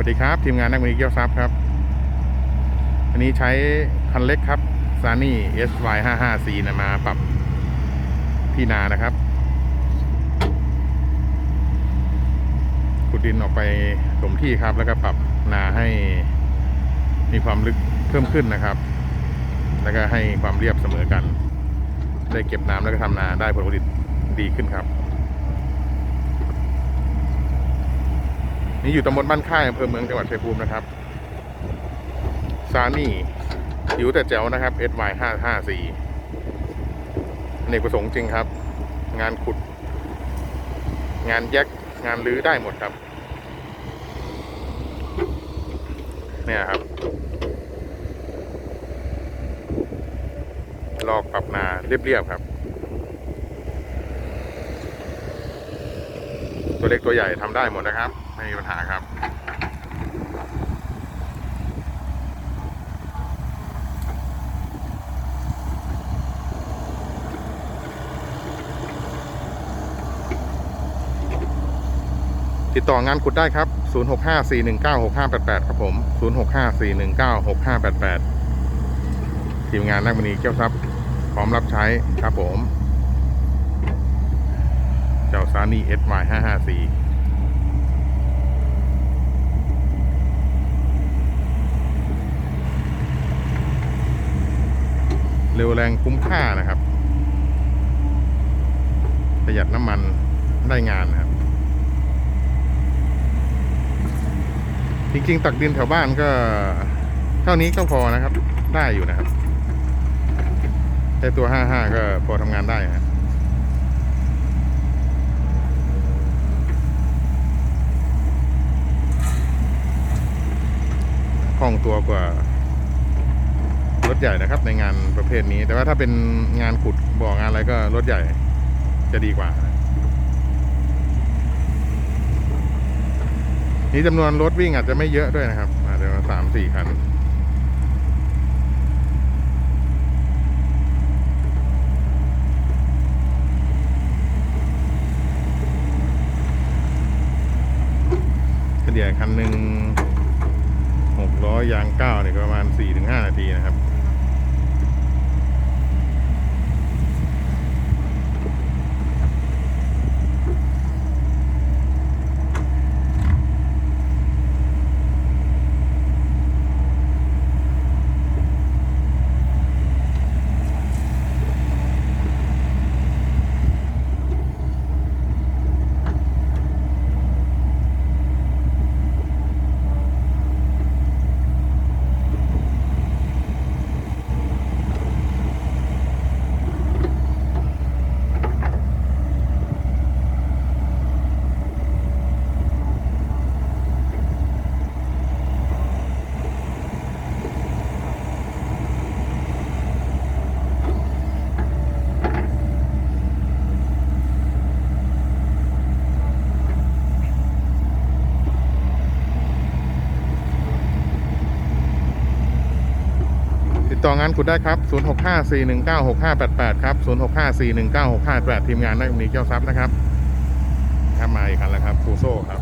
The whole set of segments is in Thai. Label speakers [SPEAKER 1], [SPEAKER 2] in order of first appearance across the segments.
[SPEAKER 1] วัสดีครับ ทีมงานนักมวยเกี้ยวซับครับ อันนี้ใช้คันเล็กครับ s a n y SY55C นะมาปรับที่นานะครับ ขุดดินออกไปถมที่ครับ แล้วก็ปรับนาให้มีความลึกเพิ่มขึ้นนะครับ แล้วก็ให้ความเรียบเสมอกัน ได้เก็บน้ำแล้วก็ทำนาได้ผลผลิตดีขึ้นครับ นี่อยู่ตำบลบ้านค่ายอำเภอเมืองจังหวัดชัยภูมินะครับซานี่หิวแต่แจ๋วนะครับ SY 5 5 4 เนกประสงค์จริงครับ งานขุด งานแยกงานรื้อได้หมดครับ เนี่ยครับ ลอกปรับนาเรียบๆครับ ตัวเล็กตัวใหญ่ทำได้หมดนะครับ ไม่มีปัญหาครับติดต่องานขุดได้ครับ 0654196588 ครับผม 0654196588 ทีมงานนักบันีเจ้าทรัพย์พร้อมรับใช้ครับผม เจ้าซานี่ SY554 เร็วแรงคุ้มค่านะครับ ประหยัดน้ำมันได้งานนะครับ จริงๆ ตักดินแถวบ้านก็ เท่านี้ก็พอนะครับ ได้อยู่นะครับแต่ตัว 55 ก็พอทำงานได้นะคล่องตัวกว่า รถใหญ่นะครับ ในงานประเภทนี้ แต่ว่าถ้าเป็นงานขุดบ่องานอะไรก็รถใหญ่จะดีกว่า นี่จำนวนรถวิ่งอาจจะไม่เยอะด้วยนะครับอาจจะมาสามสี่คันเฉลี่ยคันหนึ่งหกร้อยยางเก้าเนี่ยประมาณสี่ถึงห้านาทีนะครับ ต่องานขุดได้ครับ 0654196588 ครับ 0654196588 ทีมงานนักมณีเจ้าทรัพย์นะครับครับมาอีกคันแล้วครับฟูโซ่ครับ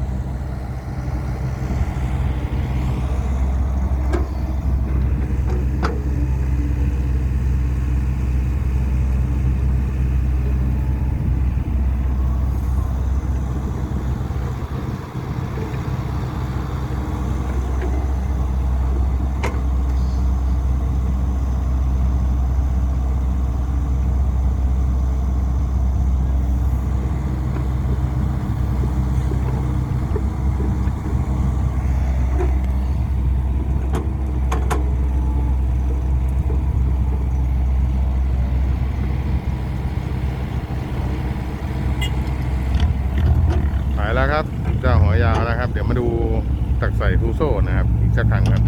[SPEAKER 1] เจ้าหัวยาวนะครับ เดี๋ยวมาดูตักใส่ฟูโซ่นะครับ อีกสักครั้งครับ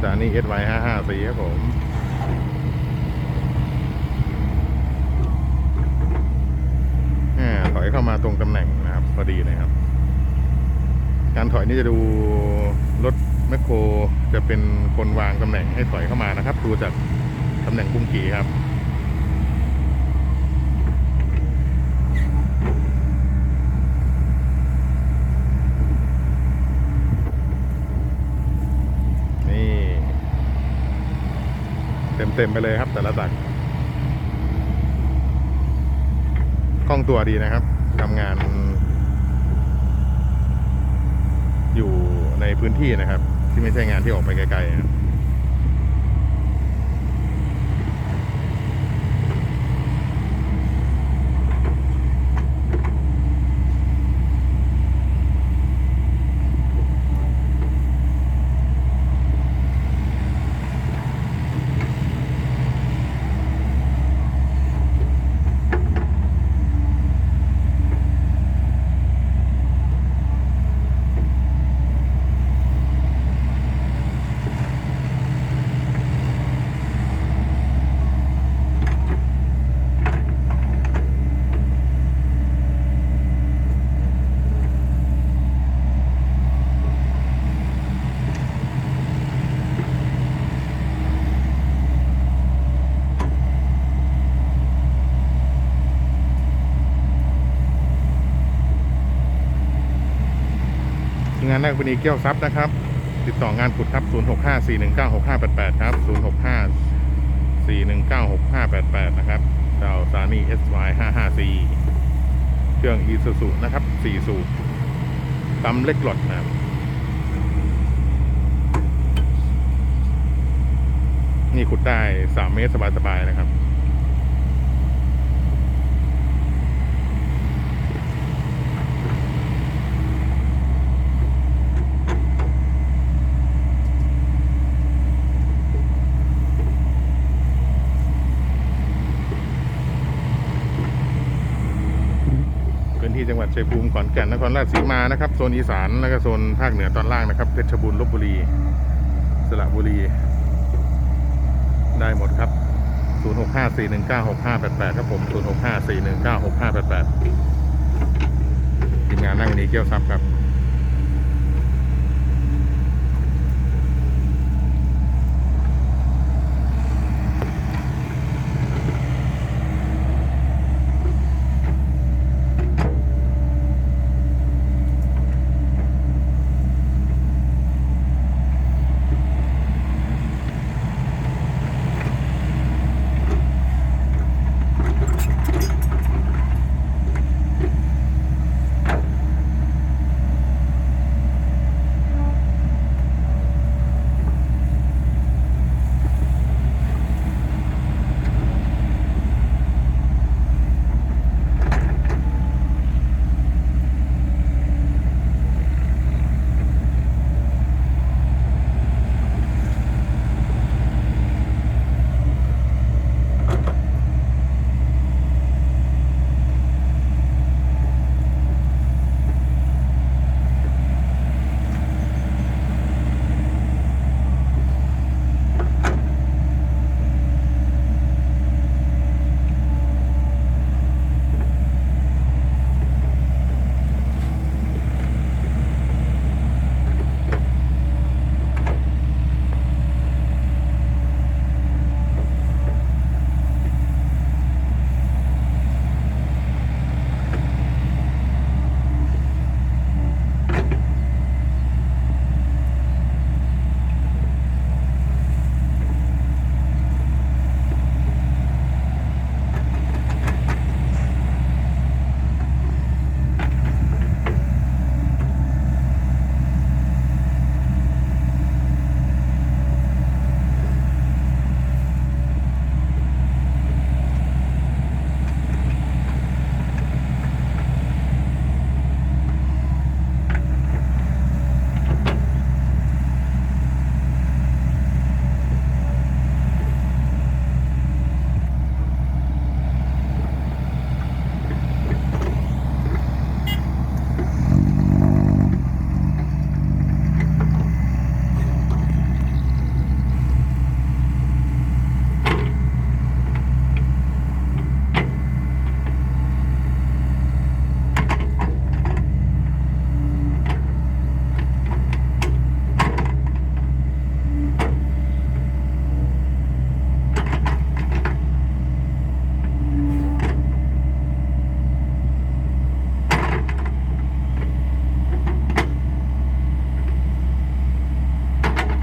[SPEAKER 1] สถานี SY 554ครับผม อ่าถอยเข้ามาตรงตำแหน่งนะครับพอดีเลยครับ การถอยนี่จะดูรถแมคโครจะเป็นคนวางตำแหน่งให้ถอยเข้ามานะครับดูจากตำแหน่งปุ่มกี่ครับนี่เต็มๆไปเลยครับแต่ละตัก คล่องตัวดีนะครับทำงาน อยู่ในพื้นที่นะครับ ที่ไม่ใช่งานที่ออกไปไกลๆนะานแรกวันนี้เกียวซับนะครับ ติดต่องานขุดครับ 0654196588 ครับ 0654196588 นะครับดาวซานี่ SY 554 เครื่อง e s u s u นะครับ 4 สูบปั๊มเล็กหลดนะครับนี่ขุดได้ 3 เมตรสบายๆนะครับ จังหวัดชัยภูมิขอนแก่นนครราชสีมานะครับโซนอีสานแล้วก็โซนภาคเหนือตอนล่างนะครับเพชรบุรีลบบุรี สระบุรี ได้หมดครับ 0654196588 ครับผม 0654196588ทีมงานนั่งนี้เกี่ยวซับครับ